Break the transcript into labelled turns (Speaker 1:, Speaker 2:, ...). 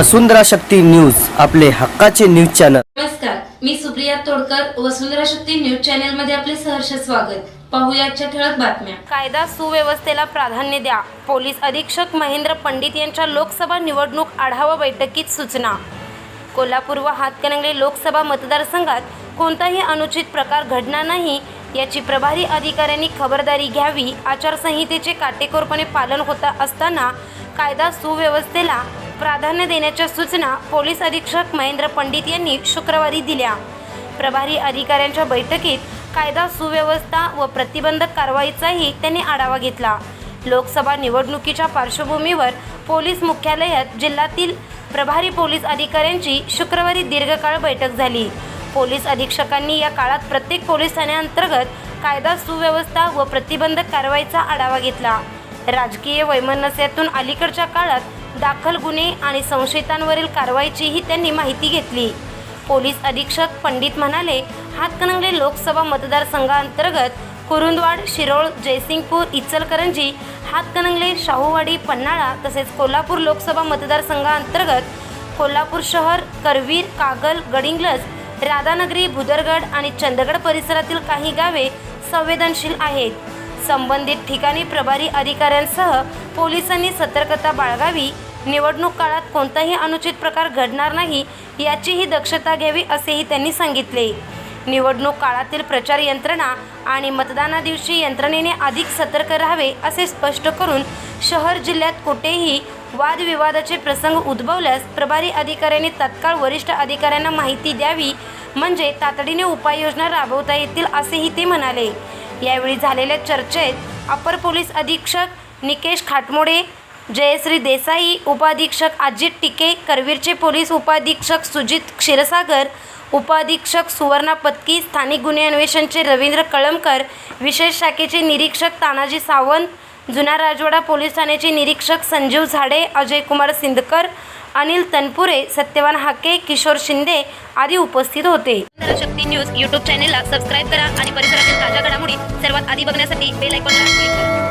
Speaker 1: वसुंधरा Shakti news आपले हक्काचे news channel.
Speaker 2: नमस्कार मी सुप्रिया तोडकर वसुंधरा शक्ती न्यूज चॅनलमध्ये आपले सहर्ष स्वागत. पाहूया आजच्या ठळक बातम्या.
Speaker 3: कायदा सुव्यवस्थेला प्राधान्य द्या. पोलीस अधीक्षक महेंद्र पंडित यांच्या लोकसभा निवडणूक आढावा बैठकीत सूचना. कोल्हापूर व हातकणंगले लोकसभा मतदारसंघात कोणताही अनुचित प्रकार घडणार नाही याची प्रभारी अधिकाऱ्यांनी खबरदारी घ्यावी आचारसंहितेचे काटेकोरपणे पालन होत असताना कायदा सुव्यवस्थेला प्राधान्य देण्याच्या सूचना पोलीस अधीक्षक महेंद्र पंडित यांनी शुक्रवारी दिल्या. प्रभारी अधिकाऱ्यांच्या बैठकीत कायदा सुव्यवस्था व प्रतिबंधक कारवाईचाही त्यांनी आढावा घेतला. लोकसभा निवडणुकीच्या पार्श्वभूमीवर पोलीस मुख्यालयात जिल्ह्यातील प्रभारी पोलीस अधिकाऱ्यांची शुक्रवारी दीर्घकाळ बैठक झाली. पोलीस अधीक्षकांनी या काळात प्रत्येक पोलीस ठाण्याअंतर्गत कायदा सुव्यवस्था व प्रतिबंधक कारवाईचा आढावा घेतला. राजकीय वैमनस्यातून अलीकडच्या काळात दाखल गुन्हे आणि संशयितांवरील कारवाईचीही त्यांनी माहिती घेतली. पोलीस अधीक्षक पंडित म्हणाले हातकणंगले लोकसभा मतदारसंघाअंतर्गत कुरुंदवाड शिरोळ जयसिंगपूर इचलकरंजी हातकणंगले शाहूवाडी पन्हाळा तसेच कोल्हापूर लोकसभा मतदारसंघाअंतर्गत कोल्हापूर शहर करवीर कागल गडिंग्लज राधानगरी भुदरगड आणि चंदगड परिसरातील काही गावे संवेदनशील आहेत. संबंधित ठिकाणी प्रभारी अधिकाऱ्यांसह पोलिसांनी सतर्कता बाळगावी निवडणूक काळात कोणताही अनुचित प्रकार घडणार नाही याचीही दक्षता घ्यावी असेही त्यांनी सांगितले. निवडणूक काळातील प्रचार यंत्रणा आणि मतदाना दिवशी यंत्रणेने अधिक सतर्क राहावे असे स्पष्ट करून शहर जिल्ह्यात कुठेही वादविवादाचे प्रसंग उद्भवल्यास प्रभारी अधिकाऱ्यांनी तत्काळ वरिष्ठ अधिकाऱ्यांना माहिती द्यावी म्हणजे तातडीने उपाययोजना राबवता येतील असेही ते म्हणाले. यावेळी झालेल्या चर्चेत अपर पोलीस अधीक्षक निकेश खाटमोडे जयश्री देसाई उपाधीक्षक अजित टिके करवीरचे पोलीस उपाधीक्षक सुजित क्षीरसागर उपाधीक्षक सुवर्णा पत्की स्थानिक गुन्हे अन्वेषणचे रवींद्र कळमकर विशेष शाखेचे निरीक्षक तानाजी सावंत जुना राजवाडा पोलीस ठाण्याचे निरीक्षक संजीव झाडे अजय कुमार सिंदकर अनिल तनपुरे सत्यवान हाके किशोर शिंदे आदी उपस्थित होते. शक्ती न्यूज यूट्यूब चॅनेलला सबस्क्राईब करा आणि परिसरातील ताज्या घडामोडी सर्वात आधी बघण्यासाठी बेल आयकॉनला क्लिक करा.